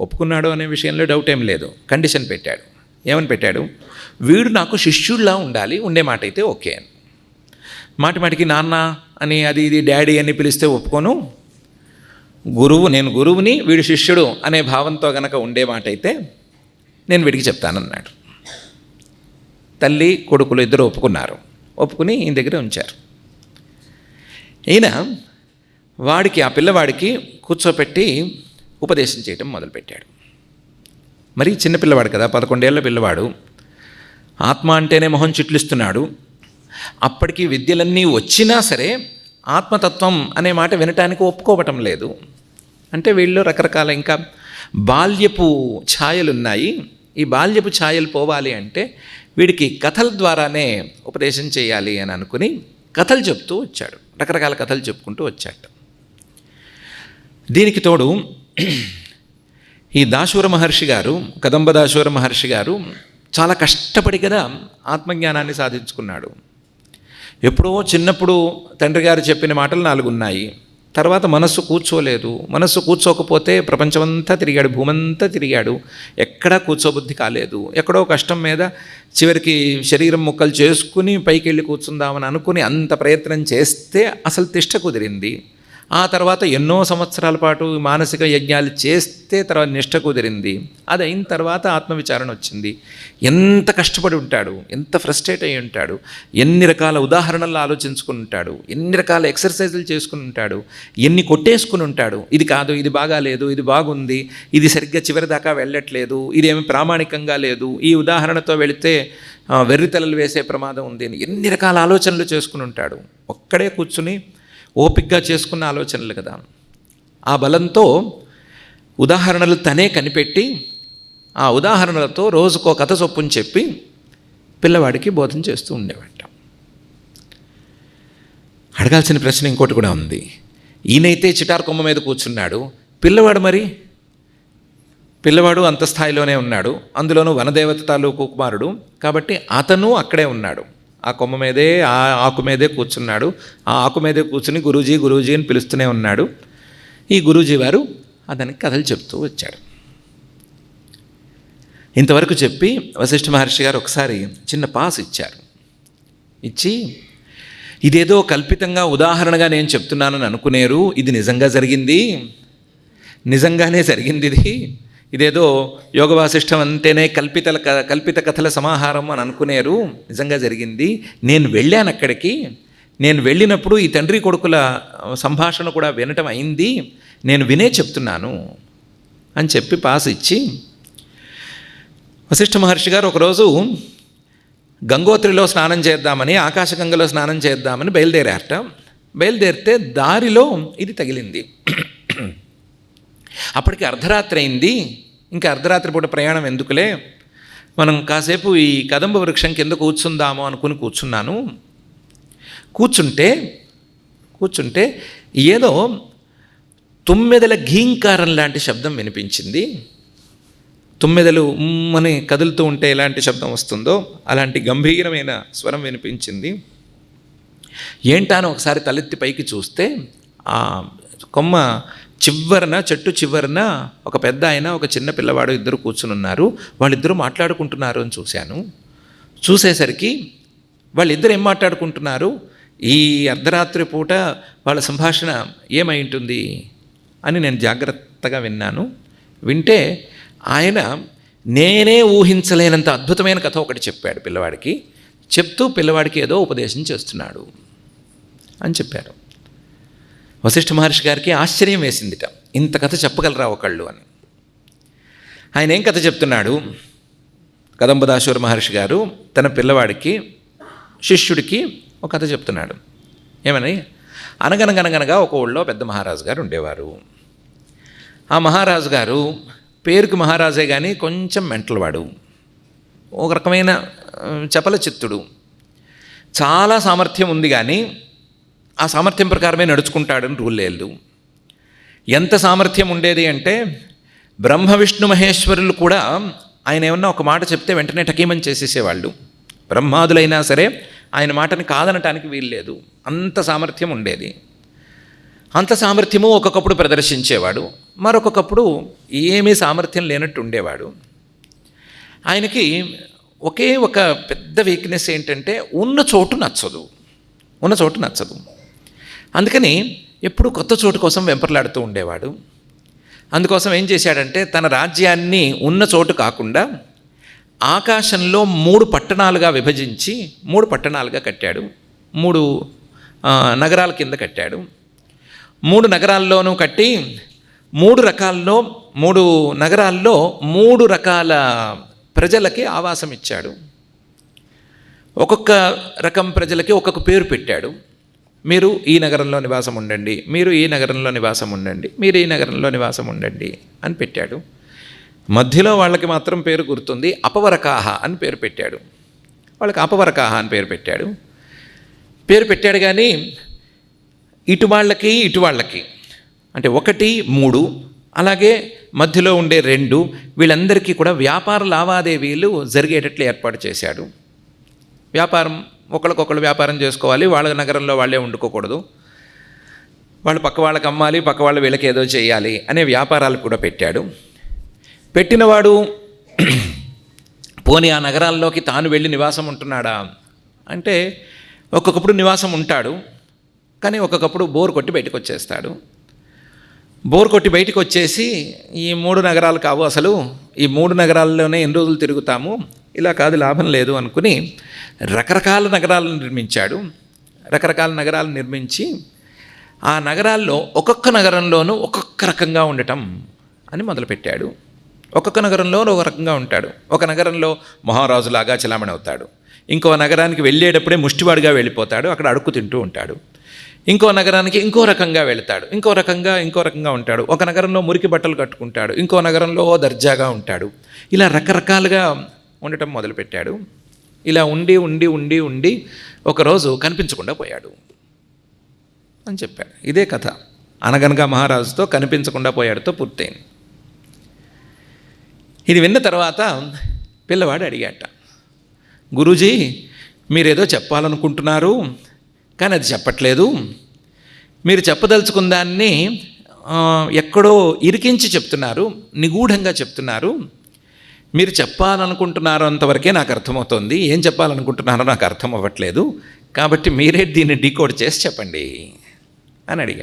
ఒప్పుకున్నాడు అనే విషయంలో డౌట్ ఏం లేదు. కండిషన్ పెట్టాడు. ఏమని పెట్టాడు? వీడు నాకు శిష్యుడిలా ఉండాలి ఉండే మాట అయితే ఓకే అని. మాటి మాటికి నాన్న అని అది ఇది డాడీ అని పిలిస్తే ఒప్పుకోను. గురువు నేను గురువుని వీడు శిష్యుడు అనే భావంతో గనక ఉండే మాట అయితే నేను వీడికి చెప్తానన్నాడు. తల్లి కొడుకులు ఇద్దరు ఒప్పుకున్నారు. ఒప్పుకుని ఈయన దగ్గర ఉంచారు. ఈయన వాడికి ఆ పిల్లవాడికి కూర్చోపెట్టి ఉపదేశం చేయటం మొదలుపెట్టాడు. మరి చిన్న పిల్లవాడు కదా పదకొండేళ్ళ పిల్లవాడు. ఆత్మ అంటేనే మొహం చిట్లిస్తున్నాడు. అప్పటికి విద్యలన్నీ వచ్చినా సరే ఆత్మతత్వం అనే మాట వినటానికి ఒప్పుకోవటం లేదు. అంటే వీళ్ళు రకరకాల ఇంకా బాల్యపు ఛాయలు ఉన్నాయి ఈ బాల్యపు ఛాయలు పోవాలి అంటే వీడికి కథల ద్వారానే ఉపదేశం చేయాలి అని అనుకుని కథలు చెప్తూ వచ్చాడు. రకరకాల కథలు చెప్పుకుంటూ వచ్చాడు. దీనికి తోడు ఈ దాశూర మహర్షి గారు కదంబ దాశూర మహర్షి గారు చాలా కష్టపడి కదా ఆత్మజ్ఞానాన్ని సాధించుకున్నాడు. ఎప్పుడో చిన్నప్పుడు తండ్రి గారు చెప్పిన మాటలు నాలుగు ఉన్నాయి తర్వాత మనస్సు కూర్చోలేదు. మనస్సు కూర్చోకపోతే ప్రపంచమంతా తిరిగాడు భూమంతా తిరిగాడు. ఎక్కడా కూర్చోబుద్ధి కాలేదు. ఎక్కడో కష్టం మీద చివరికి శరీరం ముక్కలు చేసుకుని పైకి వెళ్ళి కూర్చుందామని అనుకుని అంత ప్రయత్నం చేస్తే అసలు తిష్ట కుదిరింది. ఆ తర్వాత ఎన్నో సంవత్సరాల పాటు మానసిక యజ్ఞాలు చేస్తే తర్వాత నిష్ట కుదిరింది. అది అయిన తర్వాత ఆత్మవిచారణ వచ్చింది. ఎంత కష్టపడి ఉంటాడు ఎంత ఫ్రస్ట్రేట్ అయి ఉంటాడు ఎన్ని రకాల ఉదాహరణలు ఆలోచించుకుని ఉంటాడు ఎన్ని రకాల ఎక్సర్సైజులు చేసుకుని ఉంటాడు ఎన్ని కొట్టేసుకుని ఉంటాడు ఇది కాదు ఇది బాగాలేదు ఇది బాగుంది ఇది సరిగ్గా చివరి దాకా వెళ్ళట్లేదు ఇదేమి ప్రామాణికంగా లేదు ఈ ఉదాహరణతో వెళితే వెర్రితలలు వేసే ప్రమాదం ఉంది అని ఎన్ని రకాల ఆలోచనలు చేసుకుని ఉంటాడు. ఒక్కడే కూర్చుని ఓపిగ్గా చేసుకున్న ఆలోచనలు కదా. ఆ బలంతో ఉదాహరణలు తనే కనిపెట్టి ఆ ఉదాహరణలతో రోజుకో కథ చొప్పుని చెప్పి పిల్లవాడికి బోధన చేస్తూ ఉండేవాట. అడగాల్సిన ప్రశ్న ఇంకోటి కూడా ఉంది. ఈయనైతే చిటార్ కొమ్మ మీద కూర్చున్నాడు. పిల్లవాడు మరి? పిల్లవాడు అంత స్థాయిలోనే ఉన్నాడు. అందులోనూ వనదేవత తాలూకు కుమారుడు. కాబట్టి అతను అక్కడే ఉన్నాడు. ఆ కొమ్మ మీదే ఆ ఆకు మీదే కూర్చున్నాడు. ఆ ఆకు మీదే కూర్చుని గురూజీ గురూజీ అని పిలుస్తూనే ఉన్నాడు. ఈ గురూజీ వారు అతనికి కథలు చెప్తూ వచ్చాడు ఇంతవరకు చెప్పి వశిష్ఠ మహర్షి గారు ఒకసారి చిన్న పాస్ ఇచ్చారు. ఇచ్చి ఇదేదో కల్పితంగా ఉదాహరణగా నేను చెప్తున్నానని అనుకునేరు. ఇది నిజంగా జరిగింది. నిజంగానే జరిగింది ఇది. ఇదేదో యోగ వాసిష్టం అంటేనే కల్పిత కల్పిత కథల సమాహారం అని అనుకునేరు. నిజంగా జరిగింది. నేను వెళ్ళాను అక్కడికి నేను వెళ్ళినప్పుడు ఈ తండ్రి కొడుకుల సంభాషణ కూడా వినటం అయింది. నేను వినే చెప్తున్నాను అని చెప్పి పాస్ ఇచ్చి వశిష్ఠ మహర్షి గారు ఒకరోజు గంగోత్రిలో స్నానం చేద్దామని ఆకాశగంగలో స్నానం చేద్దామని బయలుదేరారట. బయలుదేరితే దారిలో ఇది తగిలింది. అప్పటికి అర్ధరాత్రి అయింది. ఇంకా అర్ధరాత్రి పూట ప్రయాణం ఎందుకులే? మనం కాసేపు ఈ కదంబ వృక్షం కింద కూర్చుందాము అనుకుని కూర్చున్నాను. కూర్చుంటే కూర్చుంటే ఏదో తుమ్మెదల ఘీంకారం లాంటి శబ్దం వినిపించింది. తుమ్మెదలు ఉమ్మని కదులుతూ ఉంటే ఎలాంటి శబ్దం వస్తుందో అలాంటి గంభీరమైన స్వరం వినిపించింది. ఏంటానో ఒకసారి తలెత్తి పైకి చూస్తే ఆ కొమ్మ చివరన చెట్టు చివరన ఒక పెద్ద ఆయన ఒక చిన్న పిల్లవాడు ఇద్దరు కూర్చుని ఉన్నారు. వాళ్ళిద్దరూ మాట్లాడుకుంటున్నారు అని చూశాను. చూసేసరికి వాళ్ళిద్దరు ఏం మాట్లాడుకుంటున్నారు? ఈ అర్ధరాత్రి పూట వాళ్ళ సంభాషణ ఏమై ఉంటుంది? అని నేను జాగ్రత్తగా విన్నాను. వింటే ఆయన నేనే ఊహించలేనంత అద్భుతమైన కథ ఒకటి చెప్పాడు పిల్లవాడికి. చెప్తూ పిల్లవాడికి ఏదో ఉపదేశం చేస్తున్నాడు అని చెప్పారు. వశిష్ఠ మహర్షి గారికి ఆశ్చర్యం వేసిందిట. ఇంత కథ చెప్పగలరా ఒకళ్ళు అని. ఆయన ఏం కథ చెప్తున్నాడు? కదంబదాశ్వర మహర్షి గారు తన పిల్లవాడికి శిష్యుడికి ఒక కథ చెప్తున్నాడు. ఏమని? అనగనగనగనగా ఒక ఊళ్ళో పెద్ద మహారాజు గారు ఉండేవారు. ఆ మహారాజు గారు పేరుకి మహారాజే కానీ కొంచెం మెంటలవాడు. ఒక రకమైన చపల చిత్తుడు చాలా సామర్థ్యం ఉంది కానీ ఆ సామర్థ్యం ప్రకారమే నడుచుకుంటాడని రూల్ లేదు. ఎంత సామర్థ్యం ఉండేది అంటే బ్రహ్మ విష్ణు మహేశ్వరులు కూడా ఆయన ఏమన్నా ఒక మాట చెప్తే వెంటనే టకీమని చేసేసేవాళ్ళు. బ్రహ్మాదులైనా సరే ఆయన మాటని కాదనటానికి వీల్లేదు అంత సామర్థ్యం ఉండేది. అంత సామర్థ్యము ఒక్కొక్కప్పుడు ప్రదర్శించేవాడు. మరొకప్పుడు ఏమీ సామర్థ్యం లేనట్టు ఉండేవాడు. ఆయనకి ఒకే ఒక పెద్ద వీక్నెస్ ఏంటంటే ఉన్న చోటు నచ్చదు. ఉన్న చోటు నచ్చదు. అందుకని ఎప్పుడు కొత్త చోటు కోసం వెంపర్లాడుతూ ఉండేవాడు. అందుకోసం ఏం చేశాడంటే తన రాజ్యాన్ని ఉన్న చోటు కాకుండా ఆకాశంలో మూడు పట్టణాలుగా విభజించి మూడు పట్టణాలుగా కట్టాడు. మూడు నగరాల కింద కట్టాడు. మూడు నగరాల్లోనూ కట్టి మూడు రకాల్లో మూడు నగరాల్లో మూడు రకాల ప్రజలకి ఆవాసం ఇచ్చాడు ఒక్కొక్క రకం ప్రజలకి ఒక్కొక్క పేరు పెట్టాడు. మీరు ఈ నగరంలో నివాసం ఉండండి మీరు ఈ నగరంలో నివాసం ఉండండి మీరు ఈ నగరంలో నివాసం ఉండండి అని పెట్టాడు. మధ్యలో వాళ్ళకి మాత్రం పేరు గుర్తుంది అపవరకాహ అని పేరు పెట్టాడు. వాళ్ళకి అపవరకాహ అని పేరు పెట్టాడు. పేరు పెట్టాడు కానీ ఇటు వాళ్ళకి ఇటు వాళ్ళకి అంటే ఒకటి మూడు అలాగే మధ్యలో ఉండే రెండు వీళ్ళందరికీ కూడా వ్యాపార లావాదేవీలు జరిగేటట్లు ఏర్పాటు చేశాడు. వ్యాపారం ఒకళ్ళకొకళ్ళు వ్యాపారం చేసుకోవాలి వాళ్ళ నగరంలో వాళ్ళే వండుకోకూడదు. వాళ్ళు పక్క వాళ్ళకి అమ్మాలి పక్క వాళ్ళు వీళ్ళకి ఏదో చేయాలి అనే వ్యాపారాలు కూడా పెట్టాడు. పెట్టినవాడు పోనీ ఆ నగరాల్లోకి తాను వెళ్ళి నివాసం ఉంటున్నాడా? అంటే ఒక్కొక్కప్పుడు నివాసం ఉంటాడు కానీ ఒక్కొక్కప్పుడు బోర్ కొట్టి బయటకు వచ్చేస్తాడు బోర్ కొట్టి బయటకు వచ్చేసి ఈ మూడు నగరాలు కావు అసలు. ఈ మూడు నగరాల్లోనే ఎన్ని రోజులు తిరుగుతాము? ఇలా కాదు లాభం లేదు అనుకుని రకరకాల నగరాలను నిర్మించాడు. రకరకాల నగరాలు నిర్మించి ఆ నగరాల్లో ఒక్కొక్క నగరంలోనూ ఒక్కొక్క రకంగా ఉండటం అని మొదలుపెట్టాడు. ఒక్కొక్క నగరంలో ఒక రకంగా ఉంటాడు. ఒక నగరంలో మహారాజులాగా చలామణి అవుతాడు. ఇంకో నగరానికి వెళ్ళేటప్పుడే ముష్టివాడిగా వెళ్ళిపోతాడు. అక్కడ అడుక్కు తింటూ ఉంటాడు. ఇంకో నగరానికి ఇంకో రకంగా వెళతాడు. ఇంకో రకంగా ఇంకో రకంగా ఉంటాడు. ఒక నగరంలో మురికి బట్టలు కట్టుకుంటాడు. ఇంకో నగరంలో దర్జాగా ఉంటాడు. ఇలా రకరకాలుగా ఉండటం మొదలుపెట్టాడు. ఇలా ఉండి ఉండి ఉండి ఉండి ఒకరోజు కనిపించకుండా పోయాడు అని చెప్పాడు. ఇదే కథ. అనగనగా మహారాజుతో కనిపించకుండా పోయాడుతో పూర్తయింది. ఇది విన్న తర్వాత పిల్లవాడు అడిగాట గురూజీ మీరేదో చెప్పాలనుకుంటున్నారు కానీ అది చెప్పట్లేదు. మీరు చెప్పదలుచుకున్న దాన్ని ఎక్కడో ఇరికించి చెప్తున్నారు నిగూఢంగా చెప్తున్నారు. మీరు చెప్పాలనుకుంటున్నారో అంతవరకే నాకు అర్థమవుతోంది. ఏం చెప్పాలనుకుంటున్నారో నాకు అర్థం అవ్వట్లేదు కాబట్టి మీరే దీన్ని డీకోడ్ చేసి చెప్పండి. అని అడిగాడు.